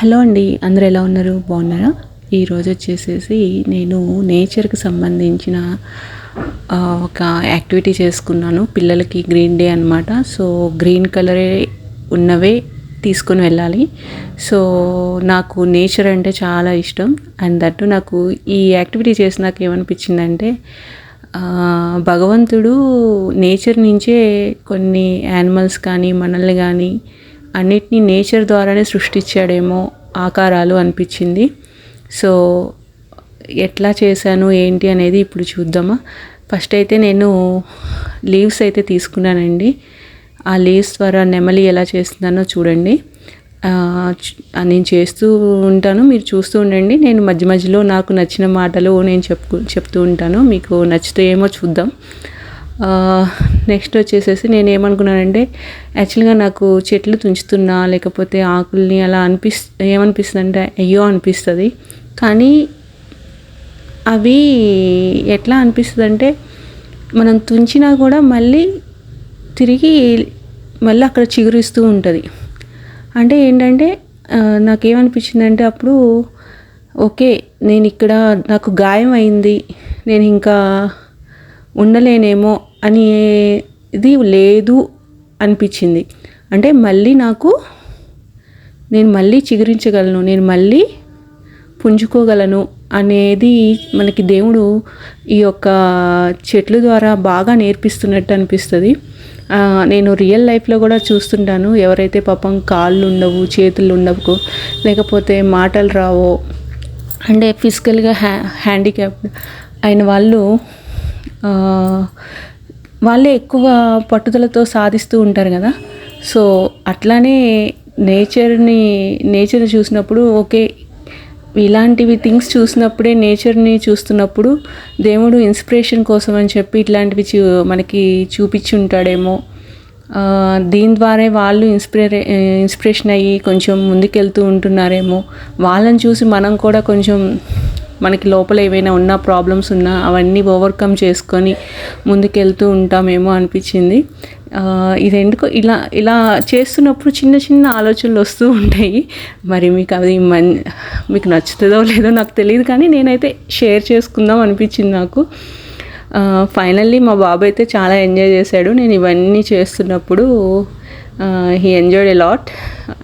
Hello అండి అందరు ఎలా ఉన్నారు? బాగున్నారా? ఈరోజు వచ్చేసేసి నేను నేచర్కి సంబంధించిన ఒక యాక్టివిటీ చేసుకున్నాను. పిల్లలకి గ్రీన్ డే అనమాట సో గ్రీన్ కలరే ఉన్నవే తీసుకొని వెళ్ళాలి. సో నాకు నేచర్ అంటే చాలా ఇష్టం. అండ్ దట్టు నాకు ఈ యాక్టివిటీ చేసినాక ఏమనిపించిందంటే భగవంతుడు నేచర్ నుంచే కొన్ని యానిమల్స్ కానీ మనల్ని కానీ అన్నిటినీ నేచర్ ద్వారానే సృష్టించాడేమో ఆకారాలు అనిపించింది. సో ఎట్లా చేశాను ఏంటి అనేది ఇప్పుడు చూద్దామా. ఫస్ట్ అయితే నేను లీవ్స్ అయితే తీసుకున్నానండి. ఆ లీవ్స్ ద్వారా నెమలి ఎలా చేస్తున్నానో చూడండి. నేను చేస్తూ ఉంటాను మీరు చూస్తూ ఉండండి. నేను మధ్య మధ్యలో నాకు నచ్చిన మాటలు నేను చెప్పు చెప్తూ ఉంటాను. మీకు నచ్చితే ఏమో చూద్దాం. నెక్స్ట్ వచ్చేసేసి నేను ఏమనుకున్నానంటే యాక్చువల్గా నాకు చెట్లు తుంచుతున్నా లేకపోతే ఆకుల్ని అలా అనిపిస్ ఏమనిపిస్తుంది అంటే అయ్యో అనిపిస్తుంది. కానీ అవి ఎట్లా అనిపిస్తుంది అంటే మనం తుంచినా కూడా మళ్ళీ తిరిగి మళ్ళీ అక్కడ చిగురిస్తూ ఉంటుంది. అంటే ఏంటంటే నాకేమనిపించిందంటే అప్పుడు ఓకే నేను ఇక్కడ నాకు గాయం అయింది నేను ఇంకా ఉండలేనేమో అని ఇది లేదు అనిపించింది. అంటే మళ్ళీ నాకు నేను మళ్ళీ చిగురించగలను నేను మళ్ళీ పుంజుకోగలను అనేది మనకి దేవుడు ఈ యొక్క చెట్ల ద్వారా బాగా నేర్పిస్తున్నట్టు అనిపిస్తుంది. నేను రియల్ లైఫ్లో కూడా చూస్తుంటాను ఎవరైతే పాపం కాళ్ళు ఉండవు చేతులు ఉండవు లేకపోతే మాటలు రావో అంటే ఫిజికల్గా హ్యా హ్యాండిక్యాప్డ్ అయిన వాళ్ళు వాళ్ళే ఎక్కువ పట్టుదలతో సాధిస్తూ ఉంటారు కదా. సో అట్లానే నేచర్ని నేచర్ చూసినప్పుడు ఓకే ఇలాంటివి థింగ్స్ చూసినప్పుడే నేచర్ని చూస్తున్నప్పుడు దేవుడు ఇన్స్పిరేషన్ కోసం అని చెప్పి ఇట్లాంటివి చూ మనకి చూపించి ఉంటాడేమో. దీని ద్వారా వాళ్ళు ఇన్స్పిరే ఇన్స్పిరేషన్ అయ్యి కొంచెం ముందుకెళ్తూ ఉంటున్నారేమో. వాళ్ళని చూసి మనం కూడా కొంచెం మనకి లోపల ఏవైనా ఉన్నా ప్రాబ్లమ్స్ ఉన్నా అవన్నీ ఓవర్కమ్ చేసుకొని ముందుకెళ్తూ ఉంటామేమో అనిపించింది. ఇది ఎందుకు ఇలా ఇలా చేస్తున్నప్పుడు చిన్న చిన్న ఆలోచనలు వస్తూ ఉంటాయి. మరి మీకు అది మన్ మీకు నచ్చుతుందో లేదో నాకు తెలియదు కానీ నేనైతే షేర్ చేసుకుందాం అనిపించింది నాకు. ఫైనల్లీ మా బాబు అయితే చాలా ఎంజాయ్ చేశాడు. నేను ఇవన్నీ చేస్తున్నప్పుడు he enjoyed a lot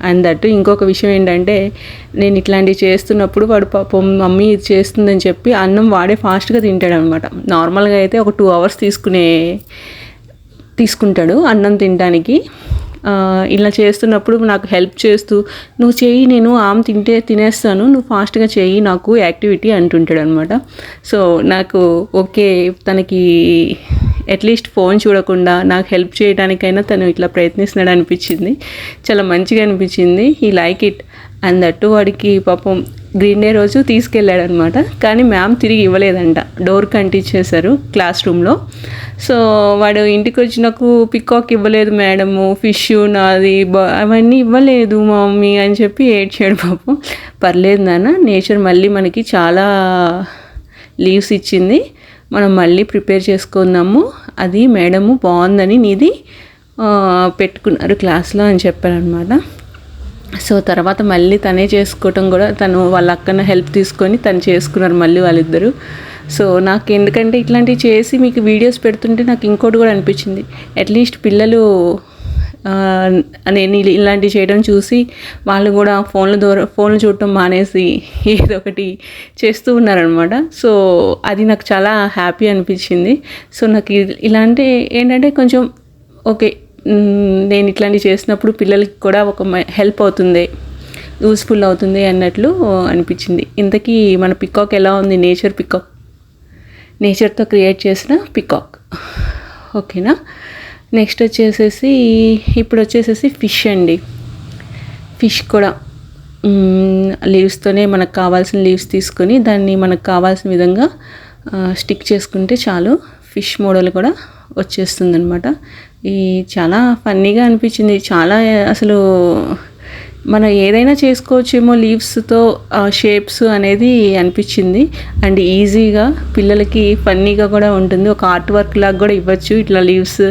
and ఇంకొక విషయం ఏంటంటే నేను ఇట్లాంటివి చేస్తున్నప్పుడు వాడు పాపం మమ్మీ ఇది చేస్తుందని చెప్పి అన్నం వాడే ఫాస్ట్గా తింటాడు అనమాట నార్మల్గా అయితే ఒక టూ అవర్స్ తీసుకునే తీసుకుంటాడు అన్నం తినడానికి. ఇలా చేస్తున్నప్పుడు నాకు హెల్ప్ చేస్తూ నువ్వు చెయ్యి నేను ఆమె తింటే తినేస్తాను నువ్వు ఫాస్ట్గా చెయ్యి నాకు యాక్టివిటీ అంటుంటాడు అనమాట సో నాకు ఓకే తనకి అట్లీస్ట్ ఫోన్ చూడకుండా నాకు హెల్ప్ చేయడానికైనా తను ఇట్లా ప్రయత్నిస్తున్నాడు అనిపించింది. చాలా మంచిగా అనిపించింది. ఈ లైక్ ఇట్ అండ్ వాడికి పాపం గ్రీన్ డే రోజు తీసుకెళ్ళాడు అనమాట కానీ మ్యామ్ తిరిగి ఇవ్వలేదంట. డోర్ అంటించేశారు క్లాస్ రూమ్లో సో వాడు ఇంటికి వచ్చి నాకు పికాక్ ఇవ్వలేదు మేడము ఫిష్ నాది అవన్నీ ఇవ్వలేదు మమ్మీ అని చెప్పి ఏడ్చాడు పాపం. పర్లేదు నాన్న నేచర్ మళ్ళీ మనకి చాలా లీవ్స్ ఇచ్చింది. మనం మళ్ళీ ప్రిపేర్ చేసుకుందాము. అది మేడము బాగుందని నీది పెట్టుకున్నారు క్లాస్లో అని చెప్పారనమాట. సో తర్వాత మళ్ళీ తనే చేసుకోవటం కూడా తను వాళ్ళ అక్కన హెల్ప్ తీసుకొని తను చేసుకున్నారు మళ్ళీ వాళ్ళిద్దరూ. సో నాకు ఎందుకంటే ఇట్లాంటివి చేసి మీకు వీడియోస్ పెడుతుంటే నాకు ఇంకోటి కూడా అనిపించింది. అట్లీస్ట్ పిల్లలు నేను ఇలాంటివి చేయడం చూసి వాళ్ళు కూడా ఫోన్ల ద్వారా ఫోన్లు చూడటం మానేసి ఏదో ఒకటి చేస్తూ ఉన్నారనమాట సో అది నాకు చాలా హ్యాపీ అనిపించింది. సో నాకు ఇలాంటి ఏంటంటే కొంచెం ఓకే నేను ఇట్లాంటివి చేసినప్పుడు పిల్లలకి కూడా ఒక హెల్ప్ అవుతుంది యూస్ఫుల్ అవుతుంది అన్నట్లు అనిపించింది. ఇంతకీ మన పికాక్ ఎలా ఉంది? Nature peacock. నేచర్తో క్రియేట్ చేసిన పికాక్. ఓకేనా? నెక్స్ట్ వచ్చేసేసి ఇప్పుడు వచ్చేసేసి ఫిష్ అండి. ఫిష్ కూడా లీవ్స్తోనే మనకు కావాల్సిన లీవ్స్ తీసుకొని దాన్ని మనకు కావాల్సిన విధంగా స్టిక్ చేసుకుంటే చాలు. ఫిష్ మోడల్ కూడా వచ్చేస్తుంది అనమాట ఈ చాలా ఫన్నీగా అనిపించింది. చాలా అసలు మనం ఏదైనా చేసుకోవచ్చేమో లీవ్స్తో షేప్స్ అనేది అనిపించింది. అండ్ ఈజీగా పిల్లలకి ఫన్నీగా కూడా ఉంటుంది. ఒక ఆర్ట్ వర్క్ లాగా కూడా ఇవ్వచ్చు. ఇట్లా లీవ్స్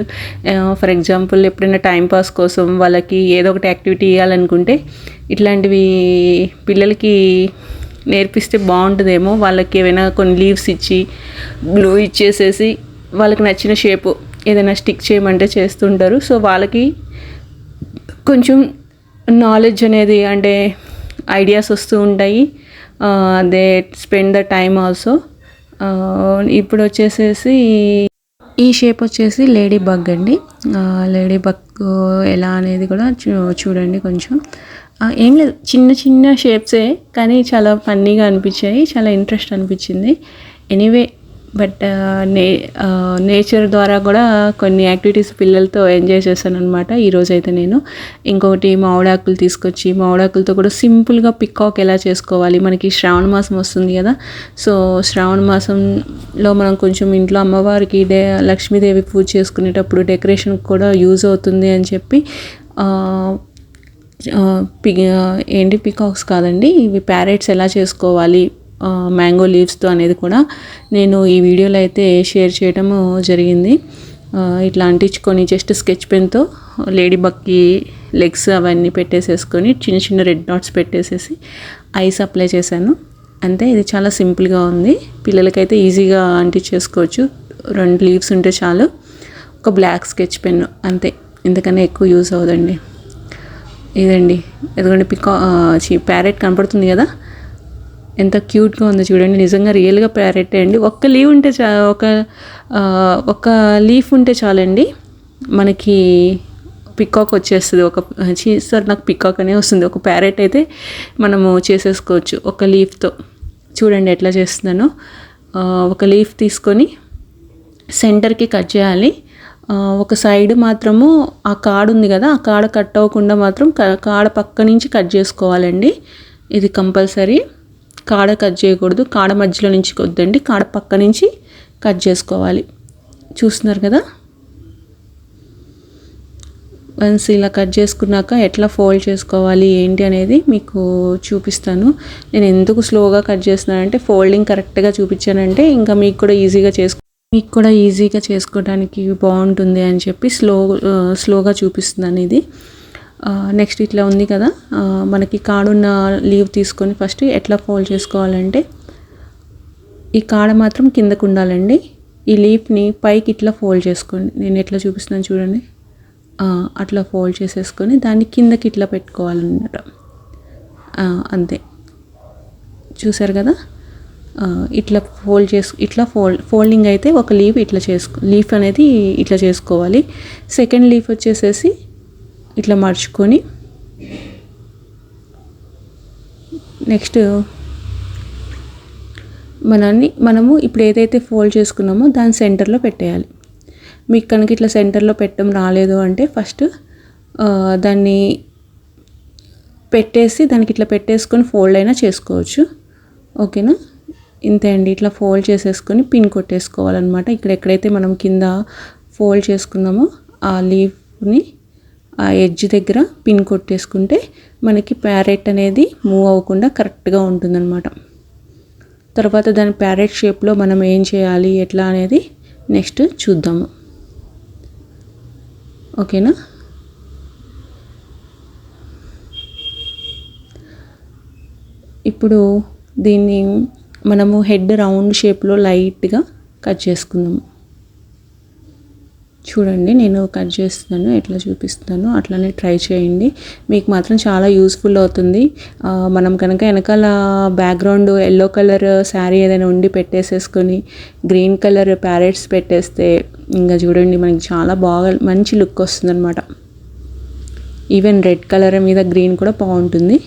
ఫర్ ఎగ్జాంపుల్ ఎప్పుడైనా టైంపాస్ కోసం వాళ్ళకి ఏదో ఒకటి యాక్టివిటీ ఇవ్వాలనుకుంటే ఇట్లాంటివి పిల్లలకి నేర్పిస్తే బాగుంటుందేమో. వాళ్ళకి ఏమైనా కొన్ని లీవ్స్ ఇచ్చి బ్లూ ఇచ్చేసేసి వాళ్ళకి నచ్చిన షేపు ఏదైనా స్టిక్ చేయమంటే చేస్తుంటారు. సో వాళ్ళకి కొంచెం నాలెడ్జ్ అనేది అంటే ఐడియాస్ వస్తూ ఉంటాయి. They spend the time also ఇప్పుడు వచ్చేసేసి ఈ షేప్ వచ్చేసి లేడీ బగ్ అండి. లేడీ బగ్ ఎలా అనేది కూడా చూ చూడండి కొంచెం. ఏం లేదు చిన్న చిన్న షేప్సే కానీ చాలా ఫన్నీగా అనిపించాయి చాలా ఇంట్రెస్ట్ అనిపించింది. ఎనీవే బట్ నే నేచర్ ద్వారా కూడా కొన్ని యాక్టివిటీస్ పిల్లలతో ఎంజాయ్ చేశాను అనమాట ఈరోజు అయితే నేను. ఇంకొకటి మామిడాకులు తీసుకొచ్చి మామిడాకులతో కూడా సింపుల్గా పికాక్ ఎలా చేసుకోవాలి? మనకి శ్రావణ మాసం వస్తుంది కదా. సో శ్రావణ మాసంలో మనం కొంచెం ఇంట్లో అమ్మవారికి డే లక్ష్మీదేవి పూజ చేసుకునేటప్పుడు డెకరేషన్ కూడా యూజ్ అవుతుంది అని చెప్పి పి ఏంటి పికాక్స్ కాదండి ఇవి ప్యారెట్స్ ఎలా చేసుకోవాలి? మ్యాంగో లీవ్స్తో అనేది కూడా నేను ఈ వీడియోలో అయితే షేర్ చేయడము జరిగింది. ఇట్లా అంటించుకొని జస్ట్ స్కెచ్ పెన్తో లేడీ బక్కి లెగ్స్ అవన్నీ పెట్టేసేసుకొని చిన్న చిన్న రెడ్ డాట్స్ పెట్టేసేసి ఐస్ అప్లై చేశాను. అంతే ఇది చాలా సింపుల్గా ఉంది. పిల్లలకైతే ఈజీగా అంటించేసుకోవచ్చు. రెండు లీవ్స్ ఉంటే చాలు. ఒక బ్లాక్ స్కెచ్ పెన్ అంతే. ఇంతకన్నా ఎక్కువ యూస్ అవ్వదండి. ఇదండి. ఎందుకంటే పికా చి ప్యారెట్ కనపడుతుంది కదా? ఎంత క్యూట్గా ఉందో చూడండి. నిజంగా రియల్గా ప్యారెట్ అండి. ఒక్క లీవ్ ఉంటే చా ఒక ఒక లీఫ్ ఉంటే చాలండి. మనకి పికాక్ వచ్చేస్తుంది. ఒక సార్ నాకు పికాక్ అనే వస్తుంది. ఒక ప్యారెట్ అయితే మనము చేసేసుకోవచ్చు ఒక లీఫ్తో. చూడండి ఎట్లా చేస్తున్నానో. ఒక లీఫ్ తీసుకొని సెంటర్కి కట్ చేయాలి. ఒక సైడ్ మాత్రము ఆ కాడ ఉంది కదా ఆ కాడ కట్ అవ్వకుండా మాత్రం క- కాడ పక్క నుంచి కట్ చేసుకోవాలండి. ఇది కంపల్సరీ. కాడ కట్ చేయకూడదు. కాడ మధ్యలో నుంచి కొద్దండి. కాడ పక్క నుంచి కట్ చేసుకోవాలి. చూస్తున్నారు కదా? వన్స్ ఇలా కట్ చేసుకున్నాక ఎట్లా ఫోల్డ్ చేసుకోవాలి ఏంటి అనేది మీకు చూపిస్తాను. నేను ఎందుకు స్లోగా కట్ చేస్తున్నానంటే ఫోల్డింగ్ కరెక్ట్గా చూపించానంటే ఇంకా మీకు కూడా ఈజీగా చేసుకో మీకు కూడా ఈజీగా చేసుకోవడానికి బాగుంటుంది అని చెప్పి స్లో స్లోగా చూపిస్తున్నాను ఇది. నెక్స్ట్ ఇట్లా ఉంది కదా. మనకి కాడున్న లీవ్ తీసుకొని ఫస్ట్ ఎట్లా ఫోల్డ్ చేసుకోవాలంటే ఈ కాడ మాత్రం కిందకు ఉండాలండి. ఈ లీఫ్ని పైకి ఇట్లా ఫోల్డ్ చేసుకోండి. నేను ఎట్లా చూపిస్తున్నాను చూడండి. అట్లా ఫోల్డ్ చేసేసుకొని దాన్ని కిందకి ఇట్లా పెట్టుకోవాలన్నమాట. అంతే. చూసారు కదా? ఇట్లా ఫోల్డ్ చేసు ఇట్లా ఫోల్డ్ ఫోల్డింగ్ అయితే ఒక లీఫ్ ఇట్లా చేసుకో లీఫ్ అనేది ఇట్లా చేసుకోవాలి. సెకండ్ లీఫ్ వచ్చేసేసి ఇట్లా మర్చుకొని నెక్స్ట్ మనల్ని మనము ఇప్పుడు ఏదైతే ఫోల్డ్ చేసుకున్నామో దాని సెంటర్లో పెట్టేయాలి. మీకు కనుక ఇట్లా సెంటర్లో పెట్టడం రాలేదు అంటే ఫస్ట్ దాన్ని పెట్టేసి దానికి ఇట్లా పెట్టేసుకొని ఫోల్డ్ అయినా చేసుకోవచ్చు. ఓకేనా? ఇంతే అండి. ఇట్లా ఫోల్డ్ చేసేసుకొని పిన్ కొట్టేసుకోవాలన్నమాట. ఇక్కడ ఎక్కడైతే మనం కింద ఫోల్డ్ చేసుకున్నామో ఆ లీఫ్ని ఆ ఎడ్జ్ దగ్గర పిన్ కొట్టేసుకుంటే మనకి ప్యారెట్ అనేది మూవ్ అవ్వకుండా కరెక్ట్గా ఉంటుందన్నమాట. తర్వాత దాని ప్యారెట్ షేప్లో మనం ఏం చేయాలి ఎట్లా అనేది నెక్స్ట్ చూద్దాము. ఓకేనా? ఇప్పుడు దీన్ని మనము హెడ్ రౌండ్ షేప్లో లైట్గా కట్ చేసుకుందాము. చూడండి నేను కట్ చేస్తున్నాను ఎట్లా చూపిస్తాను అట్లానే ట్రై చేయండి. మీకు మాత్రం చాలా యూస్ఫుల్ అవుతుంది. మనం కనుక వెనకాల బ్యాక్గ్రౌండ్ ఎల్లో కలర్ శారీ ఏదైనా ఉండి పెట్టేసేసుకొని గ్రీన్ కలర్ ప్యారెట్స్ పెట్టేస్తే ఇంకా చూడండి మనకి చాలా బాగా మంచి లుక్ వస్తుందన్నమాట. ఈవెన్ రెడ్ కలర్ మీద గ్రీన్ కూడా బాగుంటుంది.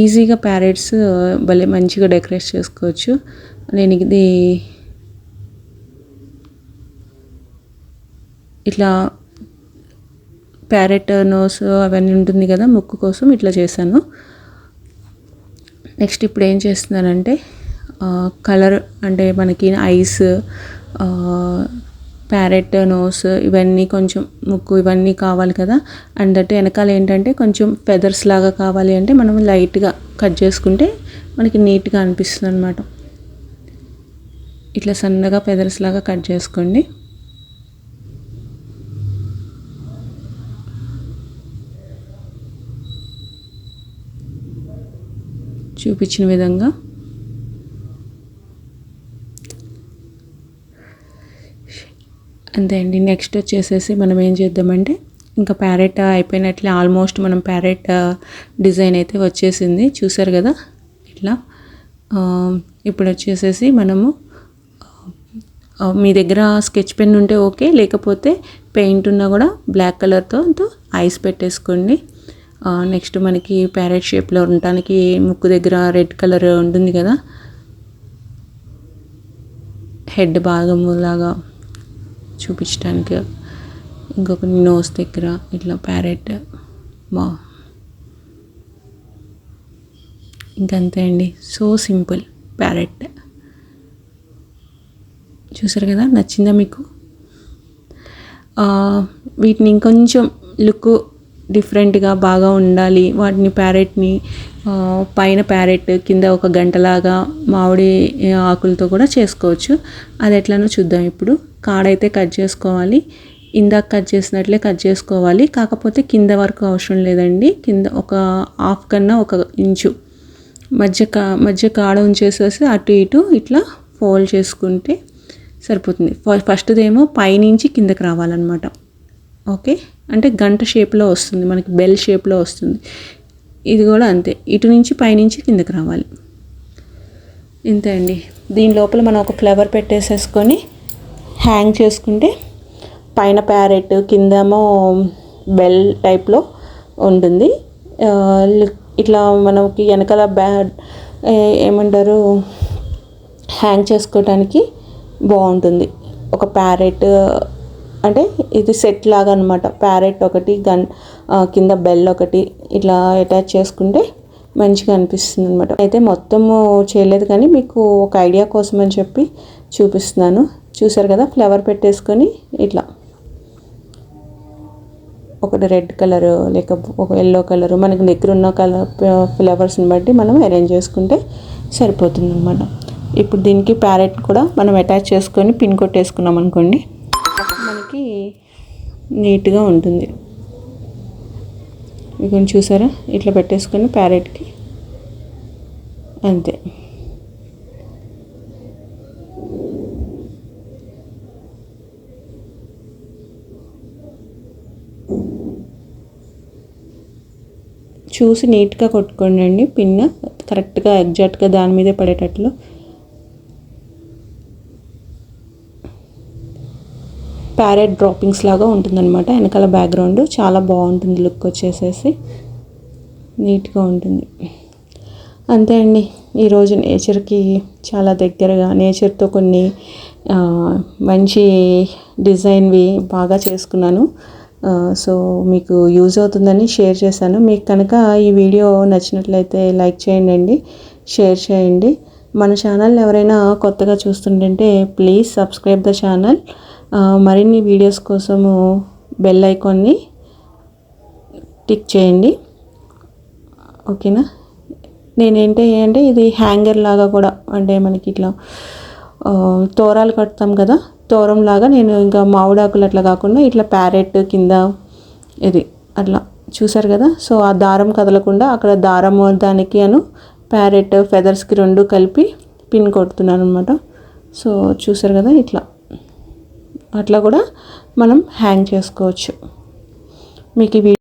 ఈజీగా ప్యారెట్స్ భలే మంచిగా డెకరేట్ చేసుకోవచ్చు. నేను ఇది ఇట్లా ప్యారెట్ నోస్ అవన్నీ ఉంటుంది కదా ముక్కు కోసం ఇట్లా చేశాను. నెక్స్ట్ ఇప్పుడు ఏం చేస్తున్నానంటే కలర్ అంటే మనకి ఐస్ ప్యారెట్ నోస్ ఇవన్నీ కొంచెం ముక్కు ఇవన్నీ కావాలి కదా. అండ్ దట్ వెనకాల ఏంటంటే కొంచెం ఫెదర్స్ లాగా కావాలి అంటే మనం లైట్గా కట్ చేసుకుంటే మనకి నీట్గా అనిపిస్తుంది అనమాట ఇట్లా సన్నగా ఫెదర్స్ లాగా కట్ చేసుకోండి. చూపించిన విధంగా. అంతే అండి నెక్స్ట్ వచ్చేసేసి మనం ఏం చేద్దామంటే ఇంకా ప్యారెట్ అయిపోయినట్లే ఆల్మోస్ట్ మనం ప్యారెట్ డిజైన్ అయితే వచ్చేసింది. చూసారు కదా? ఇట్లా. ఇప్పుడు వచ్చేసేసి మనము మీ దగ్గర స్కెచ్ పెన్ ఉంటే ఓకే లేకపోతే పెయింట్ ఉన్నా కూడా బ్లాక్ కలర్తో ఐస్ పెట్టేసుకోండి. నెక్స్ట్ మనకి ప్యారెట్ షేప్లో ఉండటానికి ముక్కు దగ్గర రెడ్ కలర్ ఉంటుంది కదా? హెడ్ భాగం లాగా చూపించడానికి ఇంకొక నోస్ దగ్గర ఇట్లా ప్యారెట్ బా ఇంకంతే అండి. సో సింపుల్ ప్యారెట్ చూసారు కదా? నచ్చిందా మీకు? వీటిని ఇంకొంచెం లుక్ డిఫరెంట్గా బాగా ఉండాలి. వాటిని ప్యారెట్ని పైన ప్యారెట్ కింద ఒక గంటలాగా మామిడి ఆకులతో కూడా చేసుకోవచ్చు. అది ఎట్లనో చూద్దాం ఇప్పుడు. కాడైతే కట్ చేసుకోవాలి. ఇందాక కట్ చేసినట్లే కట్ చేసుకోవాలి. కాకపోతే కింద వరకు అవసరం లేదండి. కింద ఒక హాఫ్ కన్నా ఒక ఇంచు. మధ్య కా మధ్య కాడ ఉంచేసేసి అటు ఇటు ఇట్లా ఫోల్డ్ చేసుకుంటే సరిపోతుంది. ఫ- ఫస్ట్దేమో పైనుంచి కిందకి రావాలన్నమాట. ఓకే? అంటే గంట షేప్లో వస్తుంది మనకి బెల్ షేప్లో వస్తుంది. ఇది కూడా అంతే. ఇటు నుంచి పైనుంచి కిందకి రావాలి. ఇంతే అండి. దీని లోపల మనం ఒక ఫ్లవర్ పెట్టేసేసుకొని హ్యాంగ్ చేసుకుంటే పైన ప్యారెట్ కిందేమో బెల్ టైప్లో ఉంటుంది. ఇట్లా మనకి వెనకాల బ్యా ఏమంటారు హ్యాంగ్ చేసుకోవడానికి బాగుంటుంది. ఒక ప్యారెట్ అంటే ఇది సెట్ లాగా అనమాట ప్యారెట్ ఒకటి గన్ కింద బెల్ ఒకటి ఇట్లా అటాచ్ చేసుకుంటే మంచిగా అనిపిస్తుంది అనమాట అయితే మొత్తము చేయలేదు కానీ మీకు ఒక ఐడియా కోసం అని చెప్పి చూపిస్తున్నాను. చూసారు కదా ఫ్లవర్ పెట్టేసుకొని ఇట్లా. ఒకటి రెడ్ కలర్ లేక ఒక ఎల్లో కలర్ మనకి దగ్గర ఉన్న కలర్ ఫ్లవర్స్ని బట్టి మనం అరేంజ్ చేసుకుంటే సరిపోతుంది అనమాట ఇప్పుడు దీనికి ప్యారెట్ కూడా మనం అటాచ్ చేసుకొని పిన్ కొట్టేసుకున్నాం అనుకోండి నీట్గా ఉంటుంది. ఇక చూసారా? ఇట్లా పెట్టేసుకొని ప్యారెట్కి. అంతే. చూసి నీట్గా కొట్టుకోండి అండి పిన్న కరెక్ట్గా ఎగ్జాక్ట్గా దాని మీదే పడేటట్లు ప్యారెట్ డ్రాపింగ్స్ లాగా ఉంటుందన్నమాట. వెనకాల బ్యాక్గ్రౌండ్ చాలా బాగుంటుంది లుక్ వచ్చేసేసి. నీట్గా ఉంటుంది. అంతే అండి. ఈరోజు నేచర్కి చాలా దగ్గరగా నేచర్తో కొన్ని మంచి డిజైన్వి బాగా చేసుకున్నాను. సో మీకు యూజ్ అవుతుందని షేర్ చేశాను. మీకు కనుక ఈ వీడియో నచ్చినట్లయితే లైక్ చేయండి అండి. షేర్ చేయండి. మన ఛానల్ ఎవరైనా కొత్తగా చూస్తుంటే ప్లీజ్ సబ్స్క్రైబ్ ద ఛానల్. మరిన్ని వీడియోస్ కోసము బెల్ ఐకాన్ని టిక్ చేయండి. ఓకేనా? నేనేంటి అంటే ఇది హ్యాంగర్ లాగా కూడా అంటే మనకి ఇట్లా తోరాలు కడతాం కదా తోరం లాగా నేను ఇంకా మామిడాకులు అట్లా కాకుండా ఇట్లా ప్యారెట్ కింద ఇది అట్లా చూసారు కదా? సో ఆ దారం కదలకుండా అక్కడ దారం దానికి అను ప్యారెట్ ఫెదర్స్కి రెండు కలిపి పిన్ కొడుతున్నాను అనమాట సో చూసారు కదా ఇట్లా. అట్లా కూడా మనం హ్యాంగ్ చేసుకోవచ్చు. మీకు ఈ